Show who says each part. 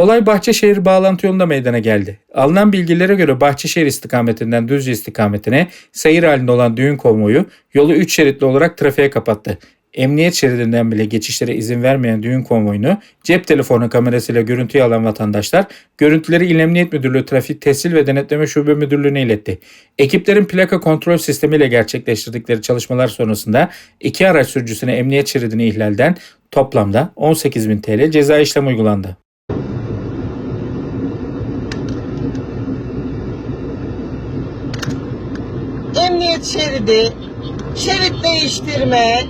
Speaker 1: Olay Bahçeşehir bağlantı yolunda meydana geldi. Alınan bilgilere göre Bahçeşehir istikametinden Düzce istikametine seyir halinde olan düğün konvoyu yolu 3 şeritli olarak trafiğe kapattı. Emniyet şeridinden bile geçişlere izin vermeyen düğün konvoyunu cep telefonu kamerasıyla görüntüye alan vatandaşlar görüntüleri İl Emniyet Müdürlüğü Trafik Tescil ve Denetleme Şube Müdürlüğü'ne iletti. Ekiplerin plaka kontrol sistemiyle gerçekleştirdikleri çalışmalar sonrasında iki araç sürücüsüne emniyet şeridini ihlalden toplamda 18.000 TL ceza işlemi uygulandı.
Speaker 2: Emniyet şeridi, şerit değiştirme,